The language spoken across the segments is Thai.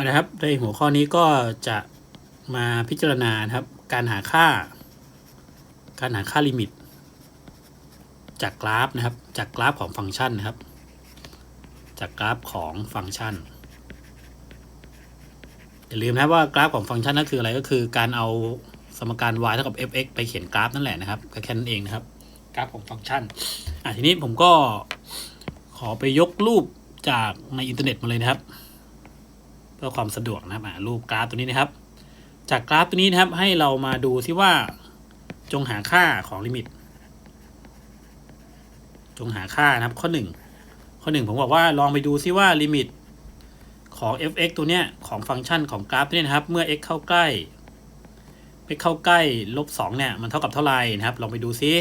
นะครับในหัวข้อนี้ก็จะมาพิจารณานะครับ การหาค่า การหาค่าลิมิต จากกราฟนะครับ จากกราฟของฟังก์ชันนะครับ จากกราฟของฟังก์ชันอย่าลืมนะครับว่ากราฟของฟังก์ชันนั่นคืออะไรก็คือการเอาสมการ y เท่ากับ fx ไปเขียนกราฟนั่นแหละนะครับก็แค่นั้นเองนะครับ กราฟของฟังก์ชันอะทีนี้ผมก็ขอไปยกรูปจากในอินเทอร์เน็ตมาเลยนะครับ พื่อความสะดวกนะครับอะรูปกราฟตัวนี้นะครับ จากกราฟตัวนี้นะครับให้เรามาดูซิว่า จงหาค่าของลิมิต จงหาค่านะครับข้อหนึ่งข้อหนึ่งผมบอกว่าลองไปดูซิว่าลิมิตของ fx ตัวเนี้ยของฟังก์ชันของกราฟตัวนี้นะครับ เมื่อ x เข้าใกล้ x เข้าใกล้ลบสองเนี่ยมันเท่ากับเท่าไหร่นะครับ ลองไปดูซิ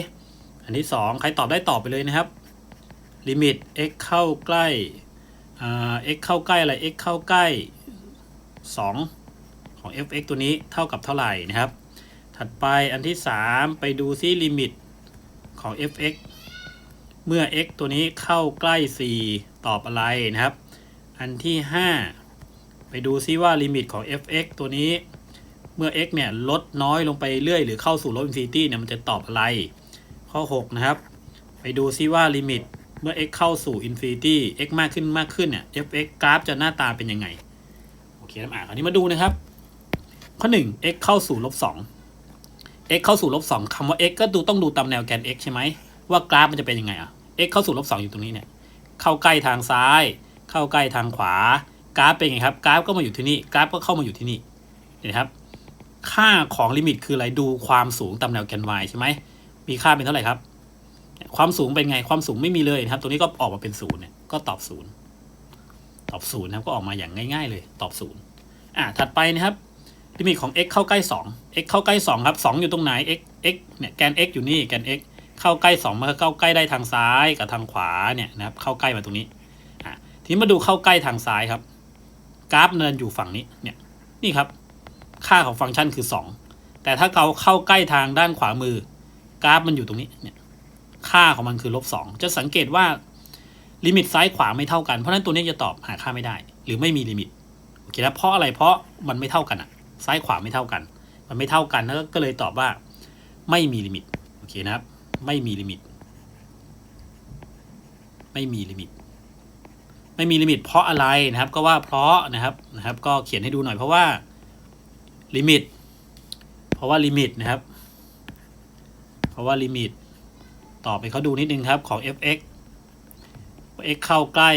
อันที่สองใครตอบได้ตอบไปเลยนะครับ ลิมิต x เข้าใกล้อ่า x เข้าใกล้อะไร x เข้าใกล้ 2 ของ fx ตัวนี้เท่ากับเท่าไหร่นะครับ ถัดไปอันที่ 3 ไปดูซิลิมิตของ fx เมื่อ x ตัวนี้เข้าใกล้ 4 ตอบอะไรนะครับ อันที่ 5 ไปดูซิว่าลิมิตของ fx ตัวนี้ เมื่อ x เนี่ยลดน้อยลงไปเรื่อยหรือเข้าสู่ลบอินฟินิตี้เนี่ยมันจะตอบอะไร ข้อ 6 นะครับ ไปดูซิว่าลิมิตเมื่อ x เข้าสู่อินฟินิตี้ x มากขึ้นมากขึ้นเนี่ย fx กราฟจะหน้าตาเป็นยังไง โอเคนะอะคราวนี้มาดูนะครับ ข้อ 1 x เข้าสู่ลบ2 x เข้าสู่ลบ2คำว่า x ก็ดูต้องดูตามแนวแกน x ใช่ไหมว่ากราฟมันจะเป็นยังไงอะ x เข้าสู่ลบ2อยู่ตรงนี้เนี่ยเข้าใกล้ทางซ้าย เข้าใกล้ทางขวากราฟเป็นไงครับกราฟก็มาอยู่ที่นี่กราฟก็เข้ามาอยู่ที่นี่เห็นไหมครับ ค่าของลิมิตคืออะไรดูความสูงตามแนวแกน y ใช่ไหมมีค่าเป็นเท่าไหร่ครับ ความสูงเป็นไงความสูงไม่มีเลยนะครับ ตัวนี้ก็ออกมาเป็นศูนย์เนี่ยก็ตอบศูนย์ ตอบศูนย์นะครับก็ออกมาอย่างง่าย ๆ เลยตอบศูนย์อะถัดไปนะครับลิมิตของ x เข้าใกล้ 2 x เข้าใกล้ 2 ครับ 2 อยู่ตรงไหน x x เนี่ยแกน x อยู่นี่แกน x เข้าใกล้2มันก็เข้าใกล้ได้ทางซ้ายกับทางขวาเนี่ยนะครับเข้าใกล้มาตรงนี้อะทีนี้มาดูเข้าใกล้ทางซ้ายครับ กราฟเนินอยู่ฝั่งนี้เนี่ยนี่ครับ ค่าของฟังก์ชันคือ 2 แต่ถ้าเราเข้าใกล้ทางด้านขวามือ กราฟมันอยู่ตรงนี้เนี่ยค่าของมันคือลบสจะสังเกตว่า ลิมิตซ้ายขวาไม่เท่ากัน เพราะนั้นตัวนี้จะตอบหาค่าไม่ได้ หรือไม่มีลิมิตโอเคแล้วเพราะอะไรเพราะมันไม่เท่ากันอะซ้ายขวาไม่เท่ากัน มันไม่เท่ากันแล้วก็เลยตอบว่า ไม่มีลิมิตโอเคนะครับ ไม่มีลิมิต ไม่มีลิมิต ไม่มีลิมิต เพราะอะไรนะครับ ก็ว่าเพราะนะครับนะครับ ก็เขียนให้ดูหน่อยเพราะว่าลิมิต เพราะว่าลิมิตนะครับ เพราะว่าลิมิต ต่อไปเขาดูนิดนึงครับของ fx x เข้าใกล้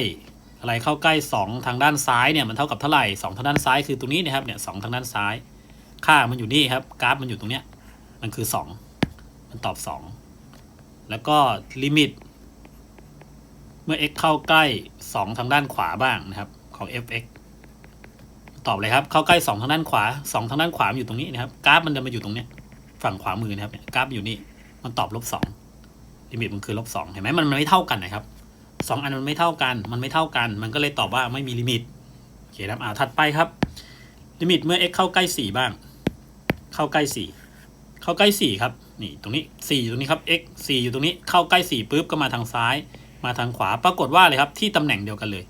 อะไรเข้าใกล้ 2 ทางด้านซ้ายเนี่ยมันเท่ากับเท่าไหร่ 2 ทางด้านซ้ายคือตรงนี้นะครับเนี่ยสทางด้านซ้าย ค่ามันอยู่นี่ครับกราฟมันอยู่ตรงเนี้ยมันคือ 2 มันตอบ 2 แล้วก็ลิมิต เมื่อ x เข้าใกล้ 2 ทางด้านขวาบ้างนะครับของ fx ตอบเลยครับ เข้าใกล้ 2 ทางด้านขวา 2 ทางด้านขวามันอยู่ตรงนี้นะครับ กราฟมันจะมาอยู่ตรงเนี้ยฝั่งขวามือนะครับเนี่ยกราฟอยู่นี่ มันตอบลบสองลิมิตมันคือลบสองเห็นไหมมันไม่เท่ากันนะครับ สองอันมันไม่เท่ากัน มันไม่เท่ากัน มันก็เลยตอบว่าไม่มีลิมิต โอเคครับ อ่า ถัดไปครับ ลิมิตเมื่อ x เข้าใกล้สี่บ้าง เข้าใกล้สี่ เข้าใกล้สี่ครับ นี่ ตรงนี้สี่อยู่ตรงนี้ครับ x สี่อยู่ตรงนี้ เข้าใกล้สี่ปุ๊บ ก็มาทางซ้าย มาทางขวา ปรากฏว่าเลยครับ ที่ตำแหน่งเดียวกันเลย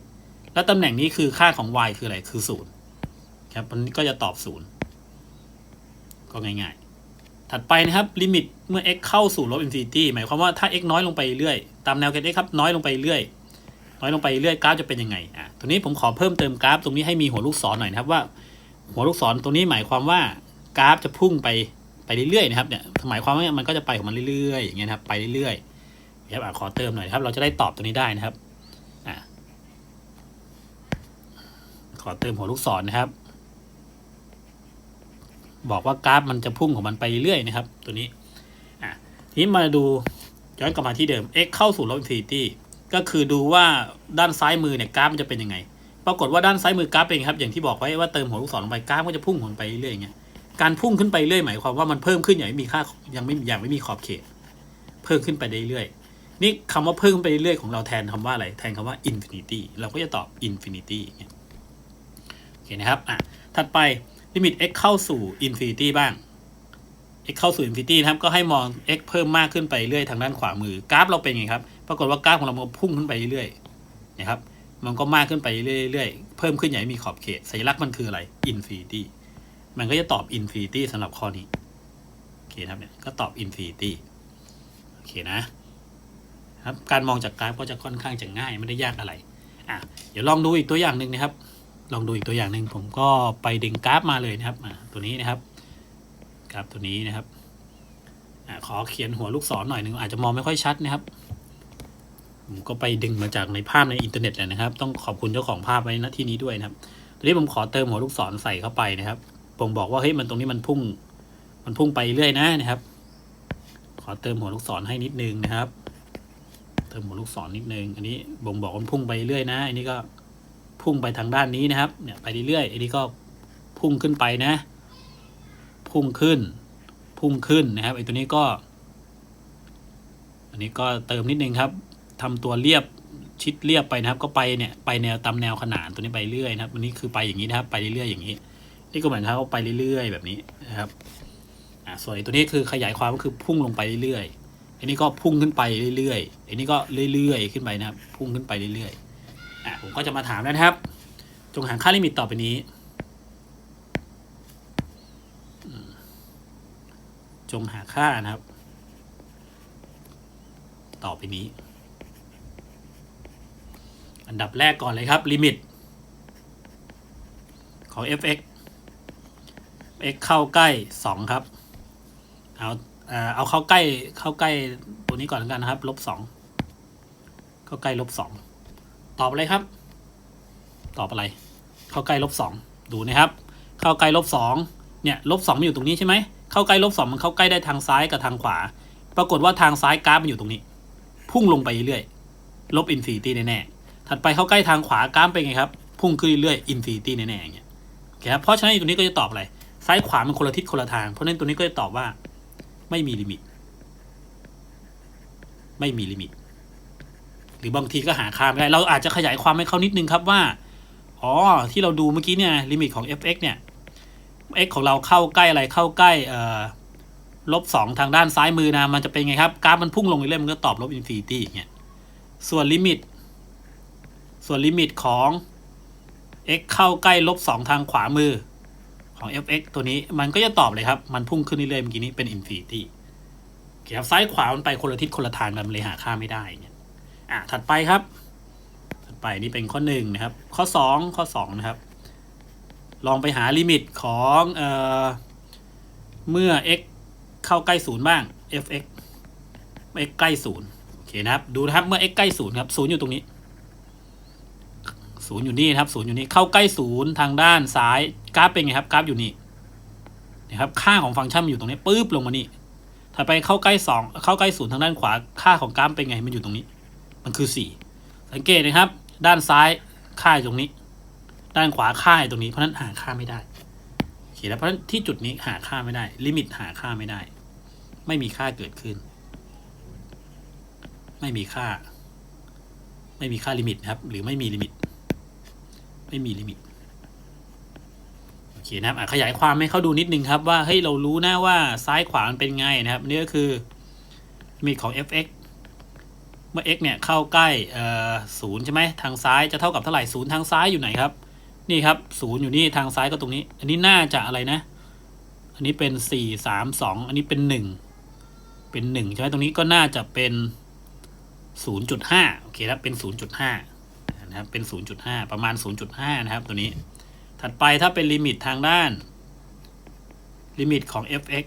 แล้วตำแหน่งนี้คือค่าของ y คืออะไร คือศูนย์ครับ มันก็จะตอบศูนย์ก็ง่ายๆ ถัดไปนะครับลิมิตเมื่อ x เข้าสู่ลบอินฟินิตี้หมายความว่าถ้า x น้อยลงไปเรื่อยตามแนวแกน x ครับน้อยลงไปเรื่อยน้อยลงไปเรื่อยกราฟจะเป็นยังไงอะตัวนี้ผมขอเพิ่มเติมกราฟตรงนี้ให้มีหัวลูกศรหน่อยนะครับว่า หัวลูกศรตรงนี้หมายความว่ากราฟจะพุ่งไปไปเรื่อยๆนะครับเนี่ยหมายความว่ามันก็จะไปของมันเรื่อยๆอย่างเงี้ยครับไปเรื่อยๆครับอะขอเติมหน่อยครับ เราจะได้ตอบตัวนี้ได้นะครับอะขอเติมหัวลูกศรนะครับ บอกว่ากราฟมันจะพุ่งของมันไปเรื่อยนะครับ ตัวนี้อะทีนี้มาดูย้อนกลับมาที่เดิม x เข้าสู่ลบอินฟินิตี้ก็คือดูว่าด้านซ้ายมือเนี่ยกราฟมันจะเป็นยังไง ปรากฏว่าด้านซ้ายมือกราฟเป็นครับอย่างที่บอกไว้ว่าเติมหัวลูกศรลงไปกราฟก็จะพุ่งของไปเรื่อยอย่างเงี้ยการพุ่งขึ้นไปเรื่อยหมายความว่ามันเพิ่มขึ้นอย่างไม่มีค่ายังไม่อย่างไม่มีขอบเขต เพิ่มขึ้นไปเรื่อยๆนี่คำว่าเพิ่มไปเรื่อยของเราแทนคำว่าอะไรแทนคำว่า infinity เราก็จะตอบ infinity โอเคนะครับอะถัดไป ลิมิต x เข้าสู่ infinity บ้าง x เข้าสู่ infinity นะครับ ก็ให้มอง x เพิ่มมากขึ้นไปเรื่อยทางด้านขวามือกราฟเราเป็นไงครับ ปรากฏว่ากราฟของเรามันพุ่งขึ้นไปเรื่อยนะครับ มันก็มากขึ้นไปเรื่อยๆ เพิ่มขึ้นอย่างไม่มีขอบเขต สัญลักษณ์มันคืออะไร infinity มันก็จะตอบ infinity สำหรับข้อนี้โอเคครับเนี่ยก็ตอบ infinity โอเคนะครับการมองจากกราฟก็จะค่อนข้างจะง่ายไม่ได้ยากอะไรอะเดี๋ยวลองดูอีกตัวอย่างหนึ่งนะครับ ลองดูอีกตัวอย่างหนึ่งผมก็ไปดึงกราฟมาเลยนะครับตัวนี้นะครับกราฟตัวนี้นะครับอขอเขียนหัวลูกศรหน่อยหนึ่งอาจจะมองไม่ค่อยชัดนะครับ ผมก็ไปดึงมาจากในภาพในอินเทอร์เน็ตเลยนะครับ ต้องขอบคุณเจ้าของภาพไว้ณที่นี้ด้วยนะครับทีนี้ผมขอเติมหัวลูกศรใส่เข้าไปนะครับ ผมบอกว่าเฮ้ยมันตรงนี้มันพุ่ง มันพุ่งไปเรื่อยนะนะครับ ขอเติมหัวลูกศรให้นิดนึงนะครับ เติมหัวลูกศรนิดนึง อันนี้บ่งบอกว่ามันพุ่งไปเรื่อยนะ อันนี้ก็ พุ่งไปทางด้านนี้นะครับ เนี่ยไปเรื่อยๆอันนี้ก็พุ่งขึ้นไปนะ พุ่งขึ้น พุ่งขึ้นนะครับไอ้ตัวนี้ก็ อันนี้ก็เติมนิดนึงครับทำตัวเรียบชิดเรียบไปนะครับ ก็ไปเนี่ยไปแนวตามแนวขนานตัวนี้ไปเรื่อยนะครับอันนี้คือไปอย่างนี้นะครับ ไปเรื่อยๆอย่างนี้ นี่ก็เหมือนเขาไปเรื่อยๆ แบบนี้นะครับอ่าส่วนตัวนี้คือขยายความก็คือพุ่งลงไปเรื่อยๆอันนี้ก็พุ่งขึ้นไปเรื่อยๆอันนี้ก็เรื่อยๆขึ้นไปนะครับ พุ่งขึ้นไปเรื่อยๆ อ่าผมก็จะมาถามนะครับ จงหาค่าลิมิตต่อไปนี้ จงหาค่านะครับ ต่อไปนี้ อันดับแรกก่อนเลยครับ ลิมิต ของ fx x เข้าใกล้สองครับ เอาเอาเข้าใกล้เข้าใกล้ตัวนี้ก่อนแล้วกันนะครับ ลบสองเข้าใกล้ลบสอง ตอบอะไรครับ ตอบอะไร เข้าใกล้ลบสองดูนะครับ เข้าใกล้ลบสองเนี่ยลบสองมันอยู่ตรงนี้ใช่ไหมเข้าใกล้ลบสองมันเข้าใกล้ได้ทางซ้ายกับทางขวา ปรากฏว่าทางซ้ายกราฟมันอยู่ตรงนี้ พุ่งลงไปเรื่อยลบอินฟินิตี้แน่ๆถัดไปเข้าใกล้ทางขวากราฟเป็นไงครับ พุ่งขึ้นเรื่อยอินฟินิตี้แน่ๆอย่างเงี้ยโอเคครับเพราะฉะนั้นตัวนี้ก็จะตอบอะไรซ้ายขวามันคนละทิศคนละทาง เพราะฉะนั้นตัวนี้ก็จะตอบว่า ไม่มีลิมิต ไม่มีลิมิต รือบางทีก็หาค่าไม่ได้ เราอาจจะขยายความให้เขานิดนึงครับว่า อ๋อ ที่เราดูเมื่อกี้เนี่ยลิมิตของ fx เนี่ย x ของเราเข้าใกล้อะไรเข้าใกล้เอ่อลบสองทางด้านซ้ายมือนะมันจะเป็นไงครับกราฟมันพุ่งลงเรื่อยมันก็ตอบลบอินฟินิตี้อย่างเงี้ยส่วนลิมิต ส่วนลิมิตของ x เข้าใกล้ลบสองทางขวามือของ fx ตัวนี้มันก็จะตอบเลยครับ มันพุ่งขึ้นเรื่อยๆเมื่อกี้นี้เป็นอินฟินิตี้เคครับซ้ายขวามันไปคนละทิศคนละทางกันมันเลยหาค่าไม่ได้เงี้ย อะถัดไปครับ ถัดไปนี่เป็นข้อหนึ่งนะครับ ข้อสองข้อสองนะครับ ลองไปหาลิมิตของเอ่อเมื่อ x เข้าใกล้ศูนย์บ้าง fx x ใกล้ศูนย์โอเคนะครับ ดูนะครับเมื่อ x ใกล้ศูนย์ครับศูนย์อยู่ตรงนี้ศูนย์อยู่นี่นะครับศูนย์อยู่นี่เข้าใกล้ศูนย์ทางด้านซ้ายกราฟเป็นไงครับกราฟอยู่นี่นะครับค่าของฟังก์ชันมันอยู่ตรงนี้ปุ๊บลงมานี่ถัดไปเข้าใกล้สองเข้าใกล้ศูนย์ทางด้านขวาค่าของกราฟเป็นไงมันอยู่ตรงนี้ มันคือสี่สังเกตนะครับ ด้านซ้ายค่ายตรงนี้ ด้านขวาค่ายตรงนี้เพราะนั้นหาค่าไม่ได้โอเคแล้วเพราะนั้นที่จุดนี้หาค่าไม่ได้ ลิมิตหาค่าไม่ได้ ไม่มีค่าเกิดขึ้น ไม่มีค่า ไม่มีค่าลิมิตครับ หรือไม่มีลิมิต ไม่มีลิมิตโอเคนะครับขยายความให้เขาดูนิดนึงครับว่าเฮ้ยเรารู้นะว่าซ้ายขวามันเป็นไงนะครับนี่ก็คือลิมิตของ fx เมื่อ x เนี่ยเข้าใกล้ศูนย์ใช่ไหมทางซ้ายจะเท่ากับเท่าไหร่ศูนย์ทางซ้ายอยู่ไหนครับ นี่ครับศูนย์อยู่นี่ทางซ้ายก็ตรงนี้ อันนี้น่าจะอะไรนะ อันนี้เป็นสี่สามสองอันนี้เป็นหนึ่งเป็นหนึ่งใช่ไหมตรงนี้ก็น่าจะเป็นศูนย์จุดห้าโอเคครับเป็นศูนย์จุดห้านะครับเป็น0.5ประมาณ0.5นะครับตัวนี้ ถัดไปถ้าเป็นลิมิตทางด้านลิมิตของ fx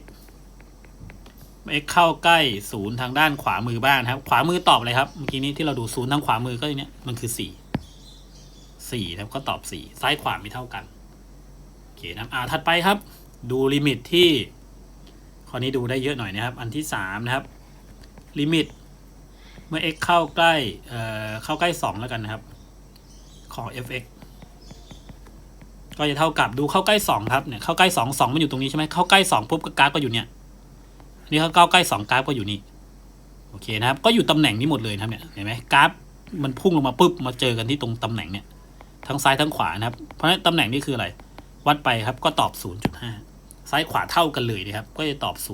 x เข้าใกล้0ทางด้านขวามือบ้างนครับ ขวามือตอบอะไรครับเมื่อกี้นี้ที่เราดู0ทางขวามือก็อย่างเนี้ยมันคือ4 4นะครับก็ตอบ4ซ้ายขวาไม่เท่ากันโอเคนะครับอ่าถัดไปครับ ดูลิมิตที่ข้อนี้ดูได้เยอะหน่อยนะครับ อันที่3นะครับลิมิตเมื่อ x เข้าใกล้เอ่อเข้าใกล้2แล้วกันนะครับ ของ fx ก็จะเท่ากับดูเข้าใกล้2ครับเนี่ยเข้าใกล้2 2มันอยู่ตรงนี้ใช่ไหมเข้าใกล้2ปุ๊บก็กราฟก็อยู่เนี่ย นี่เขาก้าใกล้2กราฟก็อยู่นี่โอเคนะครับ ก็อยู่ตำแหน่งนี้หมดเลยนะครับเนี่ยเห็นไหมกราฟมันพุ่งลงมาปุ๊บมาเจอกันที่ตรงตำแหน่งเนี่ยทั้งซ้ายทั้งขวานะครับ เพราะฉะนั้นตำแหน่งนี้คืออะไร วัดไปครับก็ตอบ 0.5 ซ้ายขวาเท่ากันเลยนะครับ ก็จะตอบ 0.5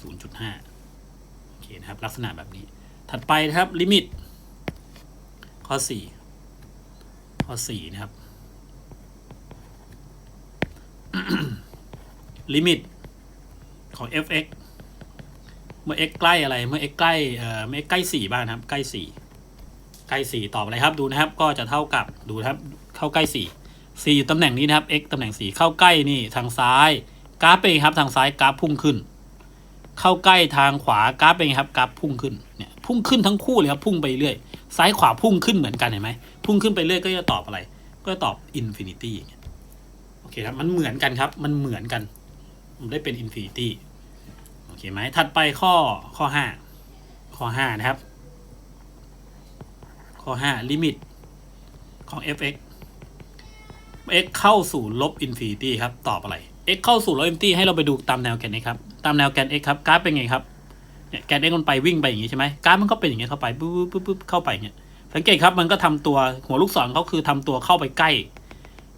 0.5โอเคนะครับ ลักษณะแบบนี้ ถัดไปนะครับลิมิต ข้อสี่ข้อสี่นะครับลิมิต ของ fx เมื่อ x ใกล้อะไร เมื่อ x ใกล้เอ่อเมื่อ x ใกล้สี่บ้างครับ ใกล้สี่ใกล้สี่ตอบอะไรครับ ดูนะครับ ก็จะเท่ากับดูนะครับ เข้าใกล้สี่สี่อยู่ตำแหน่งนี้นะครับ x ตำแหน่งสี่เข้าใกล้นี่ทางซ้าย กราฟเป็นครับ ทางซ้ายกราฟพุ่งขึ้น เข้าใกล้ทางขวากราฟเป็นครับ กราฟพุ่งขึ้น เนี่ย พุ่งขึ้นทั้งคู่เลยครับ พุ่งไปเรื่อย ซ้ายขวาพุ่งขึ้นเหมือนกันเห็นไหม พุ่งขึ้นไปเรื่อยก็จะตอบอะไร ก็จะตอบอินฟินิตี้โอเคครับ มันเหมือนกันครับ มันเหมือนกัน ได้เป็นอินฟินิตี้โอเคไหมถัดไปข้อข้อห้าข้อห้านะครับ ข้อห้าลิมิตของ fx x เข้าสู่ลบอินฟินิตี้ครับ ตอบอะไร x เข้าสู่ลบอินฟินิตี้ให้เราไปดูตามแนวแกน x ครับ ตามแนวแกน x ครับกราฟเป็นไงครับเนี่ยแกน x มันไปวิ่งไปอย่างงี้ใช่ไหมกราฟมันก็เป็นอย่างเงี้เข้าไปปุ๊บปุ๊บปุ๊บเข้าไปเงี้ยสังเกตครับมันก็ทำตัวหัวลูกศรเขาคือทำตัวเข้าไปใกล้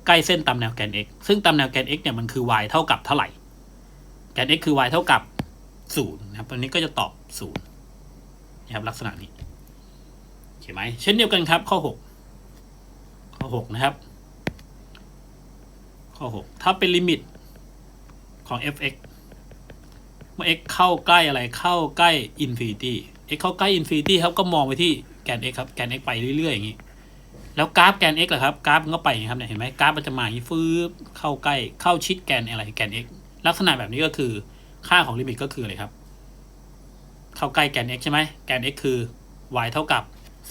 ใกล้เส้นตามแนวแกน x ซึ่งตามแนวแกน x เนี่ยมันคือ y เท่ากับเท่าไหร่ แกน x คือ y เท่ากับศูนย์นะครับตัวนี้ก็จะตอบศูนย์นะครับลักษณะนี้โอเคไหมเช่นเดียวกันครับ ข้อหกข้อหกนะครับ ข้อหกถ้าเป็นลิมิตของ fx เมื่อ x เข้าใกล้อะไรเข้าใกล้ infinity x เข้าใกล้ infinity ครับก็มองไปที่แกน x ครับแกน x ไปเรื่อยๆอย่างนี้ แล้วกราฟแกน x ล่ะครับกราฟมันก็ไปอย่างนี้ครับเนี่ยเห็นไหมกราฟมันจะมาอย่างนี้ฟืบเข้าใกล้เข้าชิดแกนอะไรแกน x ลักษณะแบบนี้ก็คือค่าของลิมิตก็คืออะไรครับ เข้าใกล้แกน x ใช่ไหมแกน x คือ y เท่ากับ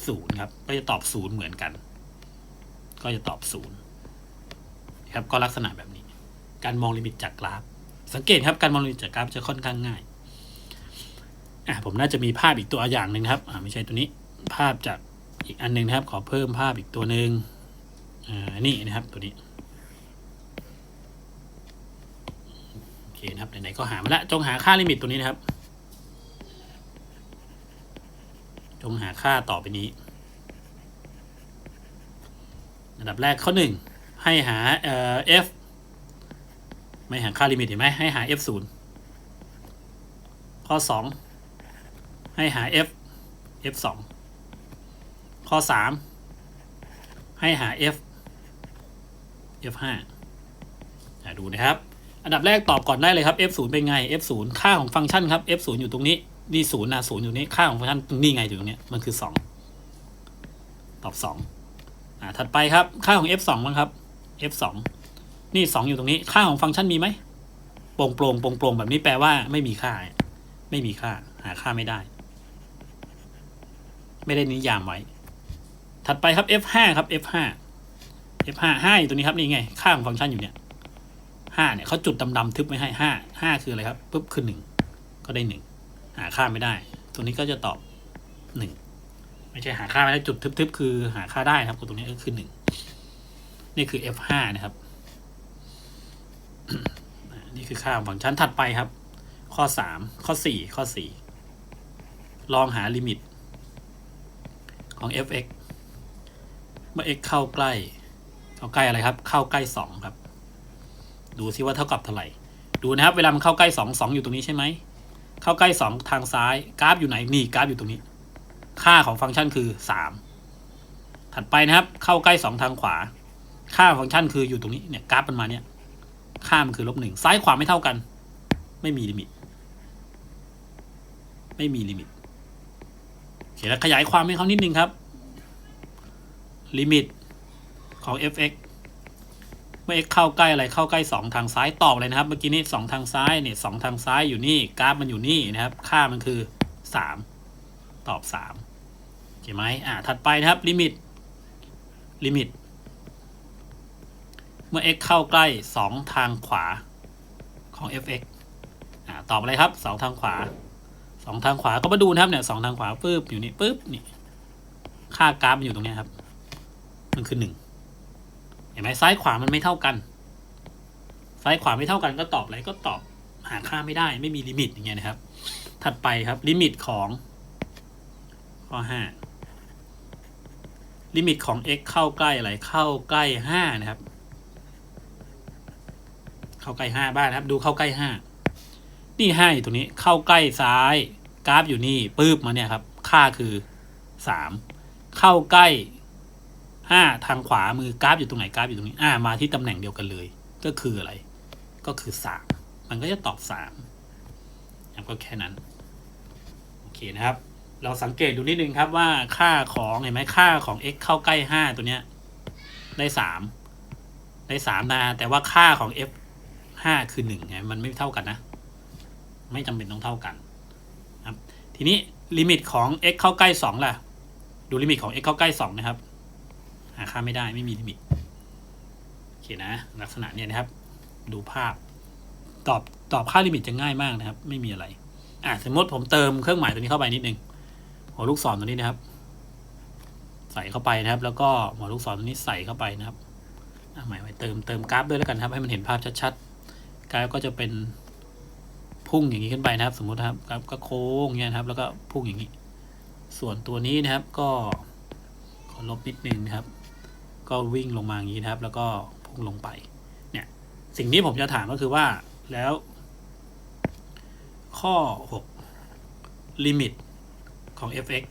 ศูนย์ครับ ก็จะตอบศูนย์เหมือนกัน ก็จะตอบศูนย์ครับ ก็ลักษณะแบบนี้ การมองลิมิตจากกราฟ สังเกตครับ การมองลิมิตจากกราฟจะค่อนข้างง่าย อะผมน่าจะมีภาพอีกตัวอย่างหนึ่งครับ อ่าไม่ใช่ตัวนี้ ภาพจากอีกอันหนึ่งนะครับ ขอเพิ่มภาพอีกตัวหนึ่งอ่า นี่นะครับ ตัวนี้ โอเค นะครับไหนๆก็หามาแล้วจงหาค่าลิมิตตัวนี้นะครับ จงหาค่าต่อไปนี้อันดับแรกข้อหนึ่งให้หาเอ่อ f ไม่หาค่าลิมิตเห็นไหมให้หา f ศูนย์ข้อสองให้หา f f สองข้อสามให้หา f f ห้าดูนะครับ อันดับแรกตอบก่อนได้เลยครับ f ศูนย์เป็นไง f ศูนย์ค่าของฟังก์ชันครับ f ศูนย์อยู่ตรงนี้นี่ศูนย์นะศูนย์อยู่นี้ค่าของฟังก์ชันนี้ไงอยู่ตรงนี้มันคือสองตอบสองอ่าถัดไปครับ ค่าของ f สองบ้างครับ f สองนี่สองอยู่ตรงนี้ ค่าของฟังก์ชันมีไหมโปร่งโปร่งโปร่งโปร่งแบบนี้แปลว่าไม่มีค่า ไม่มีค่า หาค่าไม่ได้ ไม่ได้นิยามไว้ ถัดไปครับ f ห้าครับ f ห้า f ห้าห้าอยู่ตรงนี้ครับนี่ไง ค่าของฟังก์ชันอยู่เนี่ย ห้าเนี่ยเขาจุดดำๆทึบไว้ให้ห้าห้าคืออะไรครับปุ๊บคือหนึ่งก็ได้หนึ่งหาค่าไม่ได้ ตัวนี้ก็จะตอบหนึ่งไม่ใช่หาค่าไม่ได้จุดทึบๆคือหาค่าได้ครับตัวนี้ก็คือหนึ่งนี่คือ f ห้านะครับนี่คือค่าของฟังก์ชันถัดไปครับ ข้อสามข้อสี่ข้อสี่ลองหาลิมิต ของ f(x) เมื่อ x เข้าใกล้ เข้าใกล้อะไรครับ เข้าใกล้สองครับ ดูซิว่าเท่ากับเท่าไหร่ ดูนะครับ เวลามันเข้าใกล้สองสองอยู่ตรงนี้ใช่ไหม เข้าใกล้สองทางซ้าย กราฟอยู่ไหน นี่กราฟอยู่ตรงนี้ ค่าของฟังก์ชันคือสามถัดไปนะครับ เข้าใกล้สองทางขวา ค่าฟังก์ชันคืออยู่ตรงนี้ เนี่ยกราฟมันมาเนี่ย ค่ามันคือลบหนึ่งซ้ายขวาไม่เท่ากัน ไม่มีลิมิต ไม่มีลิมิตโอเคแล้วขยายความให้เขานิดนึงครับ ลิมิตของ f(x) เมื่อ x เข้าใกล้อะไรเข้าใกล้ 2 ทางซ้ายตอบเลยนะครับ เมื่อกี้นี้2ทางซ้ายเนี่ยสทางซ้ายอยู่นี่กราฟมันอยู่นี่นะครับ ค่ามันคือ 3 ตอบ3โอเคไหมอ่าถัดไปนะครับลิมิตลิมิต เมื่อ x เข้าใกล้ 2 ทางขวาของ f(x) อ่าตอบอะไรครับ 2 ทางขวาสองทางขวาก็มาดูนะครับเนี่ยสองทางขวาปึ๊บอยู่นี่ปึ๊บนี่ค่ากราฟมันอยู่ตรงนี้ครับ มันคือหนึ่ง เห็นไหมซ้ายขวามันไม่เท่ากัน ซ้ายขวาไม่เท่ากันก็ตอบอะไรก็ตอบหาค่าไม่ได้ไม่มีลิมิตอย่างเงี้ยนะครับ ถัดไปครับลิมิตของข้อห้าลิมิตของ x เข้าใกล้อะไรเข้าใกล้ห้านะครับ เข้าใกล้ห้าบ้างนะครับ ดูเข้าใกล้ห้านี่ห้าอยู่ตรงนี้เข้าใกล้ซ้ายกราฟอยู่นี่ปื๊บมาเนี่ยครับ ค่าคือสามเข้าใกล้ ห้าทางขวามือกราฟอยู่ตรงไหนกราฟอยู่ตรงนี้อ่ามาที่ตำแหน่งเดียวกันเลย ก็คืออะไร ก็คือสามมันก็จะตอบสามนะครับก็แค่นั้นโอเคนะครับ เราสังเกตดูนิดนึงครับว่าค่าของเห็นไหมค่าของ x เข้าใกล้ห้าตัวเนี้ยได้สามได้สามนะแต่ว่าค่าของ f ห้าคือหนึ่งไงมันไม่เท่ากันนะ ไม่จำเป็นต้องเท่ากันครับทีนี้ลิมิตของ x เข้าใกล้สองล่ะ ดูลิมิตของ x เข้าใกล้สองนะครับ หาค่าไม่ได้ไม่มีลิมิตโอเคนะ ลักษณะเนี้ยนะครับ ดูภาพ ตอบตอบค่าลิมิตจะง่ายมากนะครับ ไม่มีอะไรอะสมมติผมเติมเครื่องหมายตัวนี้เข้าไปนิดนึงหัวลูกศรตัวนี้นะครับ ใส่เข้าไปนะครับ แล้วก็หัวลูกศรตัวนี้ใส่เข้าไปนะครับหมายไว้เติมเติมกราฟด้วยแล้วกันครับ ให้มันเห็นภาพชัดๆกราฟก็จะเป็นพุ่งอย่างนี้ขึ้นไปนะครับ สมมติครับกราฟก็โค้งอย่างเงี้ยครับ แล้วก็พุ่งอย่างนี้ ส่วนตัวนี้นะครับก็ขอลบนิดนึงนะครับ ก็วิ่งลงมาอย่างนี้นะครับ แล้วก็พุ่งลงไป เนี่ย สิ่งที่ผมจะถามก็คือว่าแล้ว ข้อ 6 ลิมิตของ fx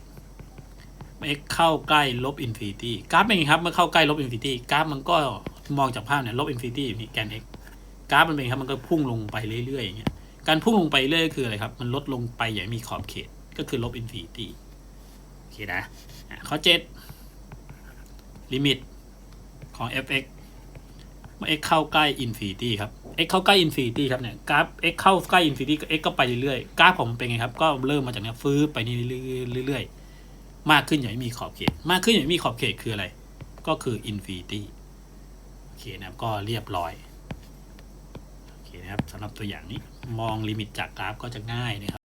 เมื่อ x เข้าใกล้ลบอินฟินิตี้กราฟเป็นไงครับ เมื่อเข้าใกล้ลบอินฟินิตี้กราฟมันก็มองจากภาพเนี่ยลบอินฟินิตี้อยู่นี่แกน x กราฟมันเป็นไงครับมันก็พุ่งลงไปเรื่อยๆอย่างเงี้ยการพุ่งลงไปเรื่อยคืออะไรครับ มันลดลงไปอย่างมีขอบเขตก็คือลบอินฟินิตี้โอเคนะอะข้อ7ลิมิต ของ fx เมื่อ x เข้าใกล้อินฟินิตี้ครับ x เข้าใกล้อินฟินิตี้ครับเนี่ยกราฟ x เข้าใกล้อินฟินิตี้ก็ x ก็ไปเรื่อยๆกราฟผมเป็นไงครับ ก็เริ่มมาจากเนี้ยฟื้นไปนี่เรื่อยๆ มากขึ้นอย่างไม่มีขอบเขต มากขึ้นอย่างไม่มีขอบเขตคืออะไร ก็คืออินฟินิตี้โอเคนะครับก็เรียบร้อยโอเคนะครับสำหรับตัวอย่างนี้มองลิมิตจากกราฟก็จะง่ายนะครับ